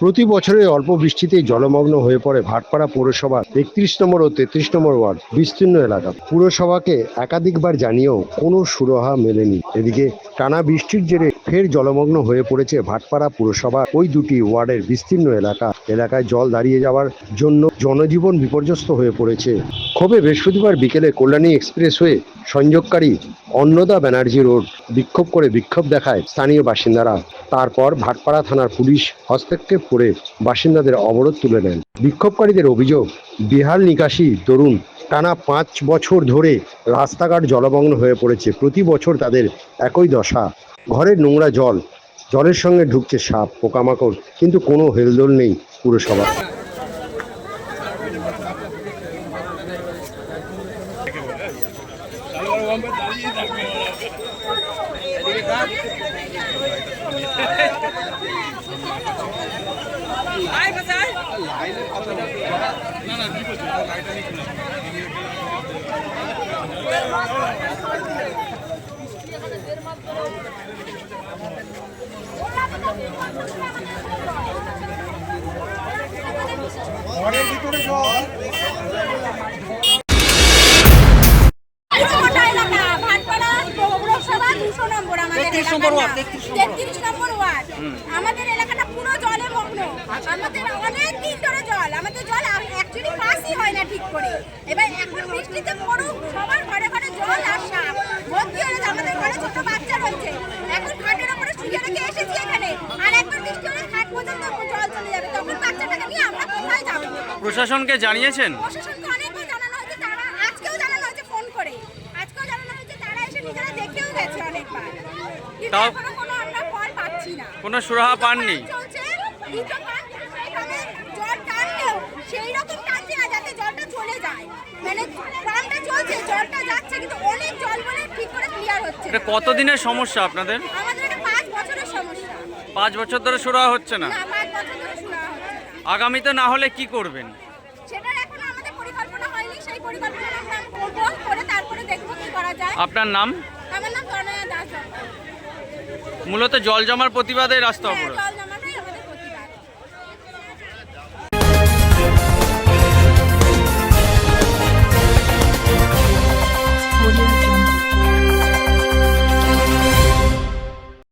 প্রতি বছরে অল্প বৃষ্টিতেই জলমগ্ন হয়ে পড়ে ভাটপাড়া পৌরসভার একত্রিশ নম্বর ও তেত্রিশ নম্বর ওয়ার্ড, বিস্তীর্ণ এলাকা। পুরসভাকে একাধিকবার জানিয়েও কোনো সুরাহা মেলেনি। এদিকে টানা বৃষ্টির জেরে ফের জলমগ্ন হয়ে পড়েছে ভাটপাড়া পুরসভা ওই দুটি ওয়ার্ডের বিস্তীর্ণ এলাকা। এলাকায় জল দাঁড়িয়ে যাওয়ার জন্য জনজীবন বিপর্যস্ত হয়ে পড়েছে। ক্ষোভে বৃহস্পতিবার বিকেলে কল্যাণী এক্সপ্রেসওয়ে সংযোগকারী অন্নদা ব্যানার্জি রোড বিক্ষোভ করে বিক্ষোভ দেখায় স্থানীয় বাসিন্দারা। তারপর ভাটপাড়া থানার পুলিশ হস্তক্ষেপ করে বাসিন্দাদের অবরোধ তুলে নেন। বিক্ষোভকারীদের অভিযোগ বিহার নিকাশি তরুণ টানা পাঁচ বছর ধরে রাস্তাঘাট জলমগ্ন হয়ে পড়েছে। প্রতি বছর তাদের একই দশা। ঘরের নোংরা জল, জলের সঙ্গে ঢুকছে সাপ, পোকামাকড়, কিন্তু কোনো হেলদোল নেই। পুরসভা পুরোটা এলাকা, ভাটপাড়া পৌরসভা দুশো আমাদের 33 নম্বর ওয়ার্ড, এলাকাটা। 33 নম্বর 33 নম্বর ওয়ার্ড। আমাদের এলাকাটা পুরো জলে মগ্ন। আমাদের অনেক দিন ধরে জল। আমাদের জল অ্যাকচুয়ালি পাসই হয় না ঠিক করে। এবার এখন বৃষ্টিতে পুরো সবার ঘরে ঘরে জল আর সাপ ভর্তি হয়ে গেছে। আমাদের ঘরে ছোট বাচ্চা রয়েছে। এখন খাটের উপরে শুয়ে রেখে এসেছি এখানে। প্রশাসনকে জানিয়েছেন? প্রশাসনকে অনেকবার জানানো হয়েছে তারা আজকেও জানানো হয়েছে ফোন করে। আজকেও জানানো হয়েছে তারা এসে নিজেরা দেখেও গেছে অনেকবার। কিন্তু তাও- এখনও কোনো আমরা ফল পাচ্ছি না। কোনো সুরাহা পাননি? চলছে দুটো পাম্প সেখানে জল টানলেও সেই রকম টানছে না যাতে জলটা চলে যায়। মানে পাম্পটা চলছে জলটা যাচ্ছে কিন্তু অনেক জল বলে ঠিক করে ক্লিয়ার হচ্ছে এটা না। কতদিনের সমস্যা আপনাদের? আমাদের এটা পাঁচ বছরের সমস্যা। পাঁচ বছর ধরে সুরাহা হচ্ছে না? না পাঁচ বছর ধরে শোনা হচ্ছে না। আগামীতে না হলে কি করবেন? আপনার নাম। মূলত জল জমার প্রতিবাদে রাস্তা হ্যাঁ, অবরোধ।